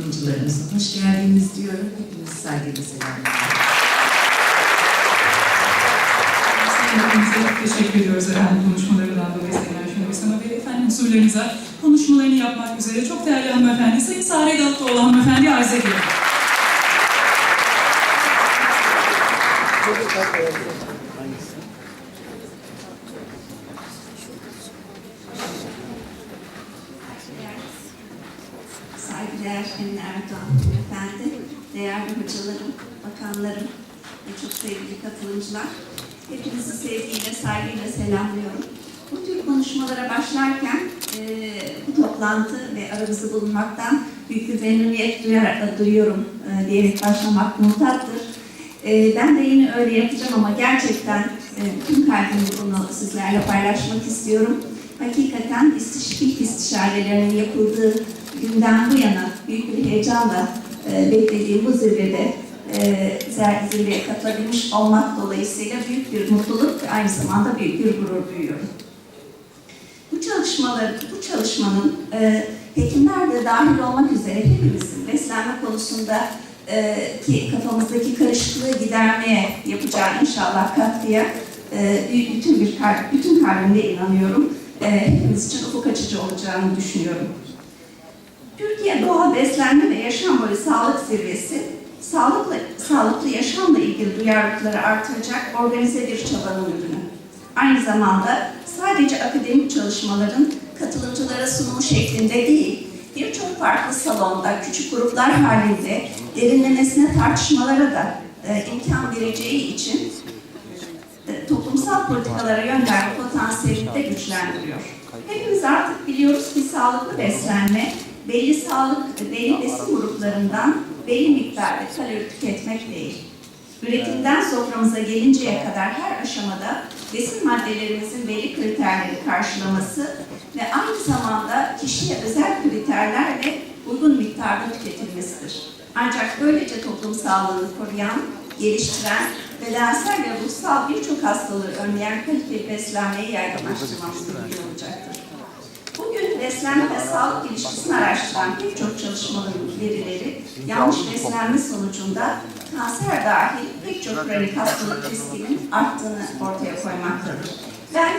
katılımcılarımıza hoş geldiniz diyorum. Hepinizi saygıyla selamlıyorum. Hepinize teşekkür ediyoruz efendim konuşmalarından dolayı Sayın Ayşe Nursan Bey. Efendim huzurlarınıza konuşmalarını yapmak üzere çok değerli hanımefendi Sayın Sare Dalıtoğlu hanımefendi arz ediyorum. Emin Erdoğan Efendi, değerli hocalarım, bakanlarım ve çok sevgili katılımcılar. Hepinizi sevgiyle, saygıyla selamlıyorum. Bu tür konuşmalara başlarken e, bu toplantı ve aramızda bulunmaktan büyük bir memnuniyet duyar, duyuyorum e, diyerek başlamak muhtattır. E, ben de yine öyle yapacağım ama gerçekten e, tüm kalbimle bunu sizlerle paylaşmak istiyorum. Hakikaten istiş, ilk istişarelerinin yapıldığı günden bu yana büyük bir heyecanla e, beklediğim bu zirvede e, zirveye katılabilmiş olmak dolayısıyla büyük bir mutluluk ve aynı zamanda büyük bir gurur duyuyorum. Bu çalışmalar, bu çalışmanın e, hekimler de dahil olmak üzere hepimizin beslenme konusunda e, ki kafamızdaki karışıklığı gidermeye yapacağı inşallah katkıya e, bütün bir bütün kalbimle inanıyorum. E, hepimiz için ufuk açıcı olacağını düşünüyorum. Türkiye Doğa Beslenme ve Yaşam Boyu Sağlık Zirvesi, sağlıklı, sağlıklı yaşamla ilgili duyarlılıkları artıracak organize bir çabanın ürünü. Aynı zamanda sadece akademik çalışmaların katılımcılara sunumu şeklinde değil, birçok farklı salonda, küçük gruplar halinde derinlemesine tartışmalara da e, imkan vereceği için e, toplumsal politikalara yönlendirme potansiyelini de güçlendiriyor. Hepimiz artık biliyoruz ki sağlıklı beslenme, belli sağlık, belli besin gruplarından belli miktarda kalori tüketmek değil. Üretimden soframıza gelinceye kadar her aşamada besin maddelerimizin belli kriterleri karşılaması ve aynı zamanda kişiye özel kriterlerle uygun miktarda tüketilmesidir. Ancak böylece toplum sağlığını koruyan, geliştiren, bedensel ve ruhsal birçok hastalığı önleyen kaliteli beslenmeyi yaygınlaştırmamız mümkün olacaktır. Bugün beslenme ve sağlık ilişkisini araştıran pek çok çalışmaların verileri yanlış beslenme sonucunda kanser dahil pek çok kronik hastalık riskinin arttığını ortaya koymaktadır. Ben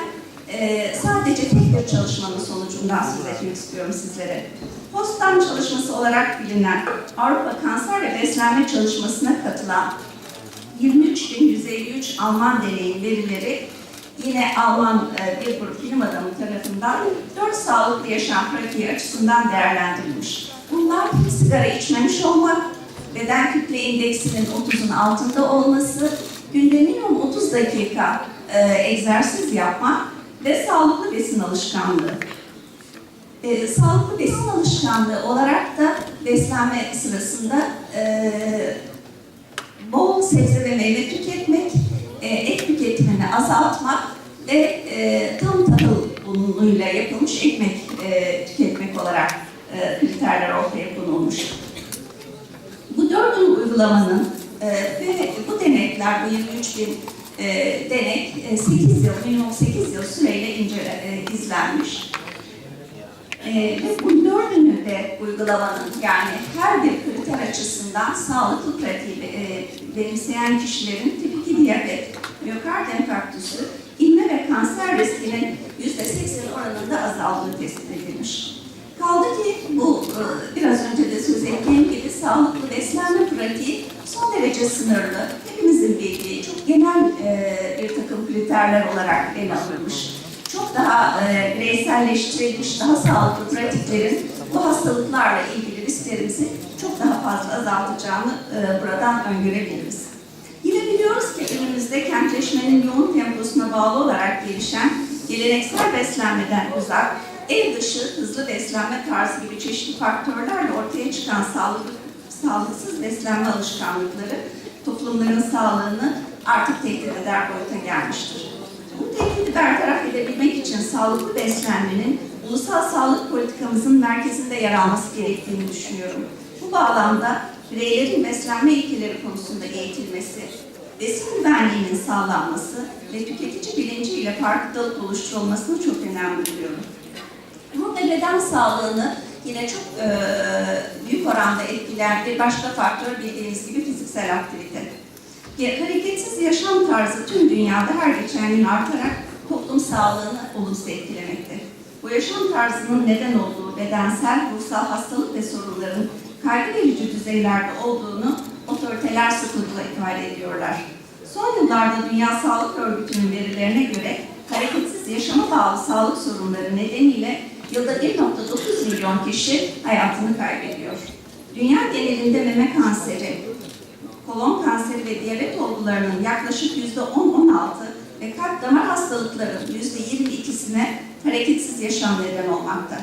e, sadece tek bir çalışmanın sonucundan söz etmek istiyorum sizlere. Postan çalışması olarak bilinen Avrupa Kanser ve Beslenme Çalışması'na katılan 23.153 Alman deneyim verileri yine Alman e, bir grup bilim adamı tarafından 4 sağlıklı yaşam pratiği açısından değerlendirilmiş. Bunlar sigara içmemiş olmak, beden kütle indeksinin 30'un altında olması, günde minimum 30 dakika e, egzersiz yapmak ve sağlıklı besin alışkanlığı. E, sağlıklı besin alışkanlığı olarak da beslenme sırasında e, bol sebze ve meyve tüketimini azaltmak ve e, tam tahıl unuyla yapılmış ekmek e, tüketmek olarak e, kriterler ortaya konulmuş. Bu dört uygulamanın e, ve bu denekler, bu 23 bin e, denek e, 8 yıl, minimum 8 yıl süreyle incele, e, izlenmiş. E, ve bu dördünü de uygulamanın yani her bir kriter açısından sağlıklı pratiği e, benimseyen kişilerin tip 2 diyabet, miyokard enfarktüsü, inme ve kanser riskinin %80 oranında azaldığı tespit edilmiş. Kaldı ki bu e, biraz önce de söz ettiğim gibi sağlıklı beslenme pratiği son derece sınırlı, hepimizin bildiği çok genel e, bir takım kriterler olarak ele alınmış. Çok daha e, bireyselleştirilmiş, daha sağlıklı pratiklerin bu hastalıklarla ilgili risklerimizi çok daha fazla azaltacağını buradan öngörebiliriz. Yine biliyoruz ki önümüzde kentleşmenin yoğun temposuna bağlı olarak gelişen geleneksel beslenmeden uzak, ev dışı hızlı beslenme tarzı gibi çeşitli faktörlerle ortaya çıkan sağlıklı, sağlıksız beslenme alışkanlıkları toplumların sağlığını artık tehdit eder boyuta gelmiştir. Bu tehdidi bertaraf edebilmek için sağlıklı beslenmenin ulusal sağlık politikamızın merkezinde yer alması gerektiğini düşünüyorum. Bu bağlamda bireylerin beslenme ilkeleri konusunda eğitilmesi, besin güvenliğinin sağlanması ve tüketici bilinciyle farkındalık oluşturulmasını çok önemli buluyorum. Ruh beden sağlığını yine çok e, büyük oranda etkileyen bir başka faktör bildiğiniz gibi fiziksel aktivite. Hareketsiz yaşam tarzı tüm dünyada her geçen gün artarak toplum sağlığını olumsuz etkilemekte. Bu yaşam tarzının neden olduğu bedensel, ruhsal hastalık ve sorunların kaygı verici düzeylerde olduğunu otoriteler sıklıkla ifade ediyorlar. Son yıllarda Dünya Sağlık Örgütü'nün verilerine göre hareketsiz yaşama bağlı sağlık sorunları nedeniyle yılda 1.9 milyon kişi hayatını kaybediyor. Dünya genelinde meme kanseri, kolon kanseri ve diyabet olgularının yaklaşık %10-16 ve kalp damar hastalıklarının %22'sine hareketsiz yaşam neden olmakta.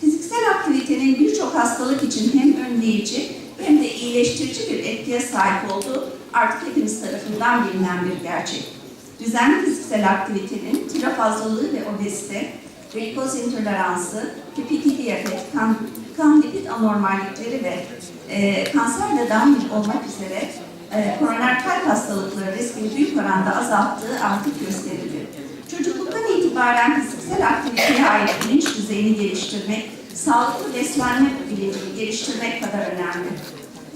Fiziksel aktivitenin birçok hastalık için hem önleyici hem de iyileştirici bir etkiye sahip olduğu artık hepimiz tarafından bilinen bir gerçek. Düzenli fiziksel aktivitenin kilo fazlalığı ve obezite, glikoz intoleransı, tip 2 diyabet, kan, kan lipid anormallikleri ve e, kanser dahil olmak üzere e, koroner kalp hastalıkları riskini büyük oranda azalttığı artık gösterildi. Çocukluktan itibaren fiziksel aktiviteye ait bilinç düzeyini geliştirmek, sağlıklı beslenme bilincini geliştirmek kadar önemli.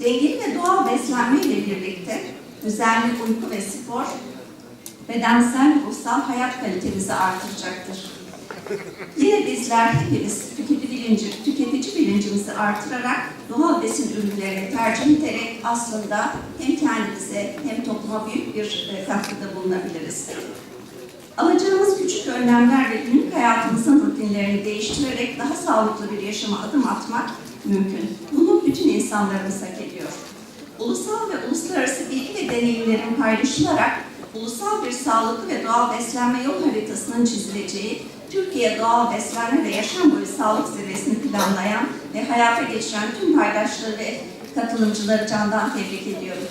Dengeli ve doğal beslenme ile birlikte düzenli uyku ve spor bedensel, ruhsal hayat kalitemizi artıracaktır. Yine bizler hepimiz tüketici, bilinci, tüketici bilincimizi artırarak doğal besin ürünlerini tercih ederek aslında hem kendimize hem topluma büyük bir e, katkıda bulunabiliriz. Alacağımız küçük önlemler ve günlük hayatımızın rutinlerini değiştirerek daha sağlıklı bir yaşama adım atmak mümkün. Bunu bütün insanlarımız hak ediyor. Ulusal ve uluslararası bilgi ve deneyimlerin paylaşılarak ulusal bir sağlıklı ve doğal beslenme yol haritasının çizileceği, Türkiye doğal beslenme ve yaşam boyu sağlık zirvesini planlayan ve hayata geçiren tüm paydaşları ve katılımcıları candan tebrik ediyorum.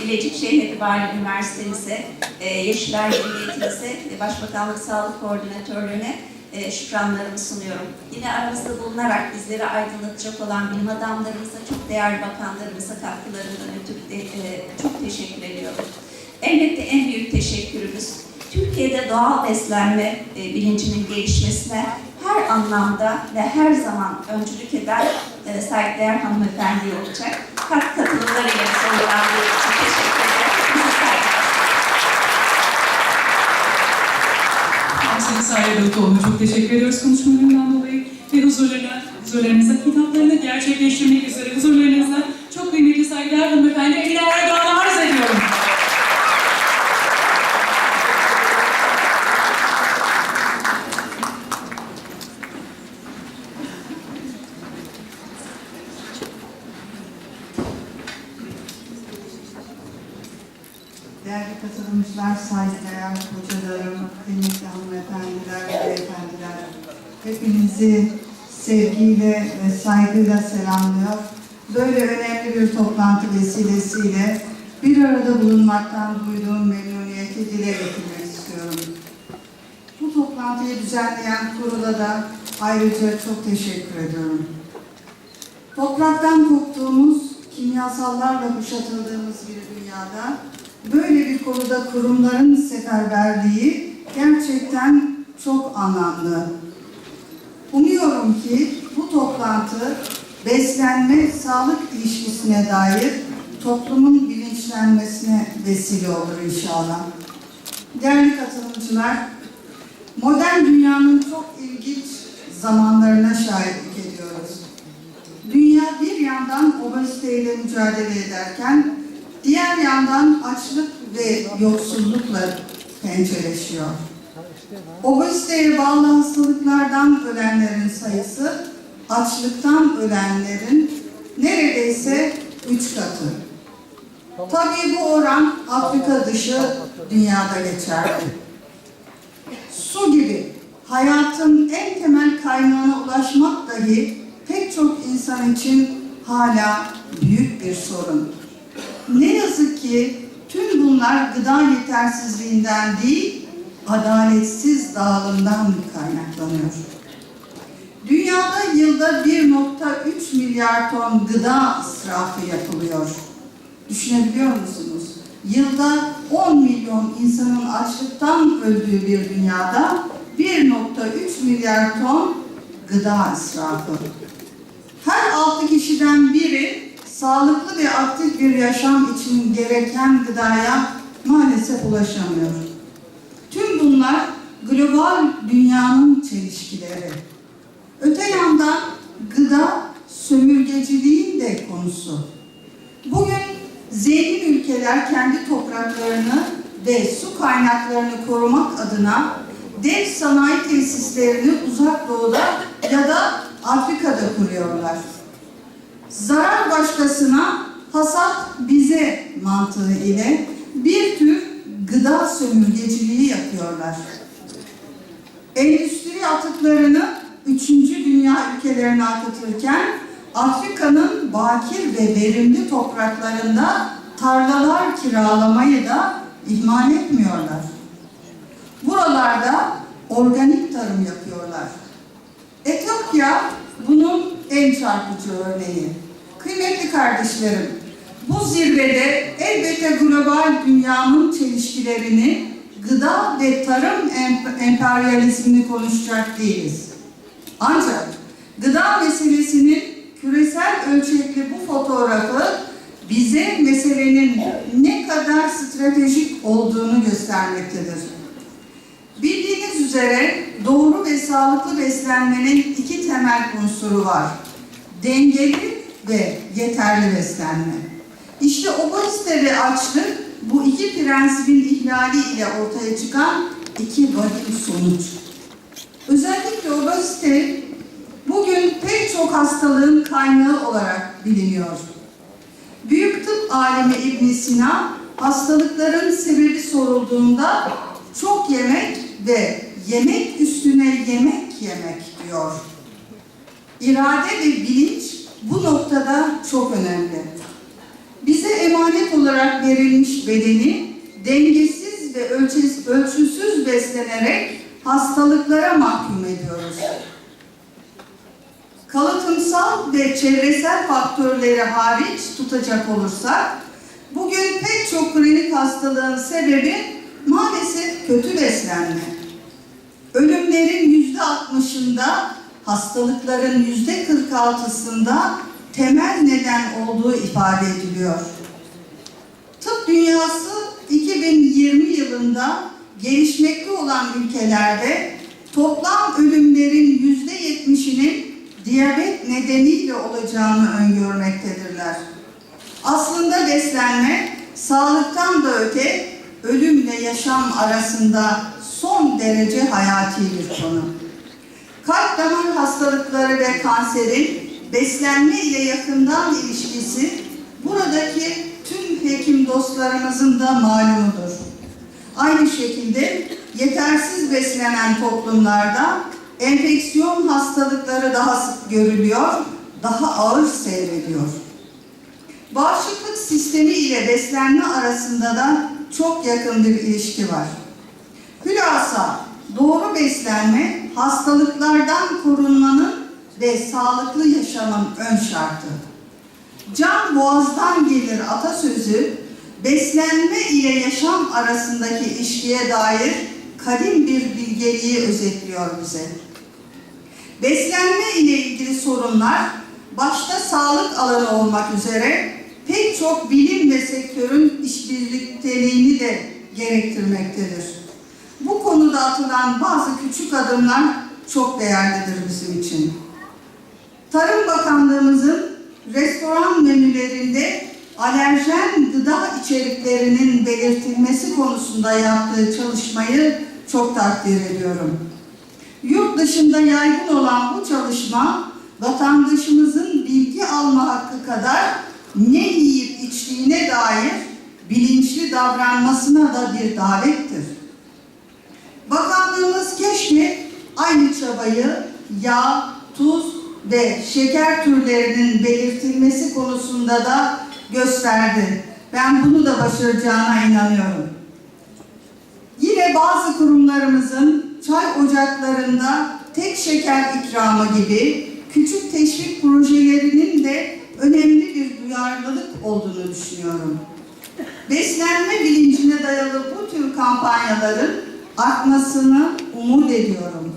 Bilecik Şehir Etibariyle Üniversitemize, e, Yeşiller Cumhuriyetimize ve Başbakanlık Sağlık Koordinatörlüğüne e, şükranlarımı sunuyorum. Yine aramızda bulunarak bizleri aydınlatacak olan bilim adamlarımıza, çok değerli bakanlarımıza katkılarından ötürü de, e, çok teşekkür ediyorum. Elbette en büyük teşekkürümüz Türkiye'de doğal beslenme e, bilincinin gelişmesine her anlamda ve her zaman öncülük eden e, saygıdeğer hanımefendi olacak. Kat katılımlarıyla sonlandığı için teşekkür ederim. Bizi saygılar. Sare Davutoğlu'na çok teşekkür ediyoruz konuşmalarından dolayı. Ve huzurlarına, huzurlarınıza hitaplarını gerçekleştirmek üzere. Huzurlarınızda çok kıymetli saygıdeğer hanımefendi. Emine arz ediyorum. Değerli katılımcılar, saygıdeğer hocalarım, kıymetli hanımefendiler beyefendiler, hepinizi sevgiyle ve saygıyla selamlıyor. Böyle önemli bir toplantı vesilesiyle bir arada bulunmaktan duyduğum memnuniyeti dile getirmek istiyorum. Bu toplantıyı düzenleyen kurula da ayrıca çok teşekkür ediyorum. Topraktan koptuğumuz, kimyasallarla kuşatıldığımız bir dünyada böyle bir konuda kurumların seferberliği gerçekten çok anlamlı. Umuyorum ki bu toplantı beslenme sağlık ilişkisine dair toplumun bilinçlenmesine vesile olur inşallah. Değerli katılımcılar, modern dünyanın çok ilginç zamanlarına şahitlik ediyoruz. Dünya bir yandan obeziteyle mücadele ederken diğer yandan açlık ve yoksullukla pençeleşiyor. Obeziteye bağlı hastalıklardan ölenlerin sayısı açlıktan ölenlerin neredeyse üç katı. Tabii bu oran Afrika dışı dünyada geçerli. Su gibi hayatın en temel kaynağına ulaşmak dahi pek çok insan için hala büyük bir sorun. Ne yazık ki tüm bunlar gıda yetersizliğinden değil, adaletsiz dağılımdan kaynaklanıyor. Dünyada yılda 1.3 milyar ton gıda israfı yapılıyor. Düşünebiliyor musunuz? Yılda 10 milyon insanın açlıktan öldüğü bir dünyada 1.3 milyar ton gıda israfı. Her altı kişiden biri sağlıklı ve aktif bir yaşam için gereken gıdaya maalesef ulaşamıyor. Tüm bunlar global dünyanın çelişkileri. Öte yandan gıda sömürgeciliğin de konusu. Bugün zengin ülkeler kendi topraklarını ve su kaynaklarını korumak adına dev sanayi tesislerini uzak doğuda ya da Afrika'da kuruyorlar. Zarar başkasına, hasat bize mantığı ile bir tür gıda sömürgeciliği yapıyorlar. Endüstri atıklarını üçüncü dünya ülkelerine akıtırken Afrika'nın bakir ve verimli topraklarında tarlalar kiralamayı da ihmal etmiyorlar. Buralarda organik tarım yapıyorlar. Etiyopya bunun en çarpıcı örneği. Kıymetli kardeşlerim, bu zirvede elbette global dünyanın çelişkilerini, gıda ve tarım emp- emperyalizmini konuşacak değiliz. Ancak gıda meselesinin küresel ölçekli bu fotoğrafı bize meselenin ne kadar stratejik olduğunu göstermektedir. Bildiğiniz üzere doğru ve sağlıklı beslenmenin iki temel unsuru var. Dengeli ve yeterli beslenme. İşte obezite ve açlık bu iki prensibin ihlali ile ortaya çıkan iki vahim sonuç. Özellikle obezite bugün pek çok hastalığın kaynağı olarak biliniyor. Büyük tıp alimi İbn Sina hastalıkların sebebi sorulduğunda çok yemek ve yemek üstüne yemek yemek diyor. İrade ve bilinç bu noktada çok önemli. Bize emanet olarak verilmiş bedeni dengesiz ve ölçüs- ölçüsüz beslenerek hastalıklara mahkum ediyoruz. Kalıtımsal ve çevresel faktörleri hariç tutacak olursak, bugün pek çok kronik hastalığın sebebi maalesef kötü beslenme. Ölümlerin yüzde altmışında, hastalıkların yüzde kırk altısında temel neden olduğu ifade ediliyor. Tıp dünyası 2020 yılında gelişmekte olan ülkelerde toplam ölümlerin yüzde yetmişinin diyabet nedeniyle olacağını öngörmektedirler. Aslında beslenme sağlıktan da öte ölümle yaşam arasında son derece hayati bir konu. Hastalıkları ve kanserin beslenme ile yakından ilişkisi buradaki tüm hekim dostlarımızın da malumudur. Aynı şekilde yetersiz beslenen toplumlarda enfeksiyon hastalıkları daha sık görülüyor, daha ağır seyrediyor. Bağışıklık sistemi ile beslenme arasında da çok yakın bir ilişki var. Hülasa doğru beslenme hastalıklardan korunmanın ve sağlıklı yaşamın ön şartı. Can boğazdan gelir atasözü beslenme ile yaşam arasındaki ilişkiye dair kadim bir bilgeliği özetliyor bize. Beslenme ile ilgili sorunlar başta sağlık alanı olmak üzere pek çok bilim ve sektörün işbirlikteliğini de gerektirmektedir. Konuda atılan bazı küçük adımlar çok değerlidir bizim için. Tarım Bakanlığımızın restoran menülerinde alerjen gıda içeriklerinin belirtilmesi konusunda yaptığı çalışmayı çok takdir ediyorum. Yurt dışında yaygın olan bu çalışma vatandaşımızın bilgi alma hakkı kadar ne yiyip içtiğine dair bilinçli davranmasına da bir davettir. Bakanlığımız keşke aynı çabayı yağ, tuz ve şeker türlerinin belirtilmesi konusunda da gösterdi. Ben bunu da başaracağına inanıyorum. Yine bazı kurumlarımızın çay ocaklarında tek şeker ikramı gibi küçük teşvik projelerinin de önemli bir duyarlılık olduğunu düşünüyorum. Beslenme bilincine dayalı bu tür kampanyaların artmasını umut ediyorum.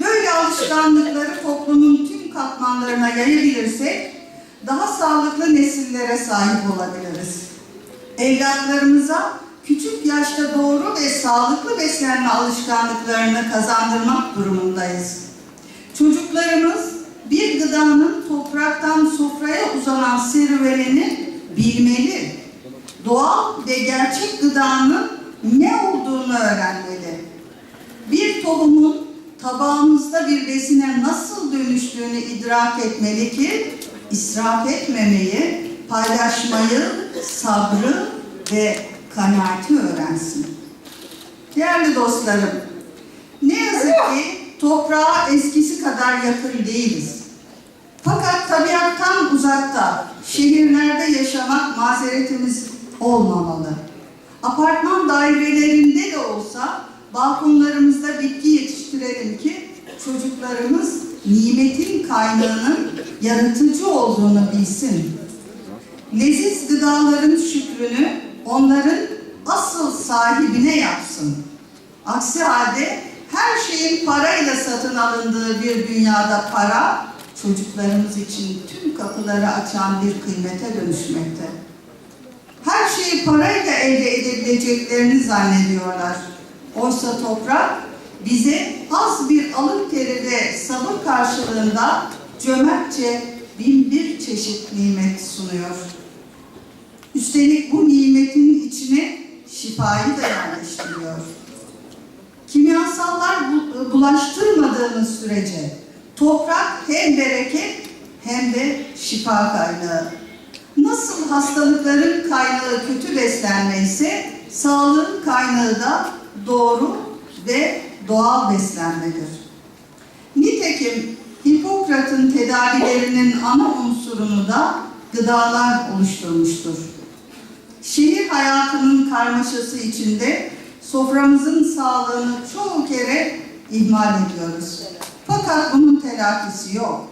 Böyle alışkanlıkları toplumun tüm katmanlarına yayabilirsek, daha sağlıklı nesillere sahip olabiliriz. Evlatlarımıza küçük yaşta doğru ve sağlıklı beslenme alışkanlıklarını kazandırmak durumundayız. Çocuklarımız bir gıdanın topraktan sofraya uzanan serüvenini bilmeli. Doğal ve gerçek gıdanın ne olduğunu öğrenmeli. Bir tohumun tabağımızda bir besine nasıl dönüştüğünü idrak etmeli ki israf etmemeyi, paylaşmayı, sabrı ve kanaati öğrensin. Değerli dostlarım, ne yazık ki toprağa eskisi kadar yakın değiliz. Fakat tabiattan uzakta, şehirlerde yaşamak mazeretimiz olmamalı. Apartman dairelerinde de olsa balkonlarımızda bitki yetiştirelim ki çocuklarımız nimetin kaynağının yaratıcı olduğunu bilsin. Leziz gıdaların şükrünü onların asıl sahibine yapsın. Aksi halde her şeyin parayla satın alındığı bir dünyada para çocuklarımız için tüm kapıları açan bir kıymete dönüşmekte. Şeyi parayla elde edebileceklerini zannediyorlar. Oysa toprak bize az bir alın teri ve sabır karşılığında cömertçe bin bir çeşit nimet sunuyor. Üstelik bu nimetin içine şifayı da yerleştiriyor. Kimyasallar bu- bulaştırmadığınız sürece toprak hem bereket hem de şifa kaynağı. Nasıl hastalıkların kaynağı kötü beslenme ise sağlığın kaynağı da doğru ve doğal beslenmedir. Nitekim Hipokrat'ın tedavilerinin ana unsurunu da gıdalar oluşturmuştur. Şehir hayatının karmaşası içinde soframızın sağlığını çoğu kere ihmal ediyoruz. Fakat bunun telafisi yok.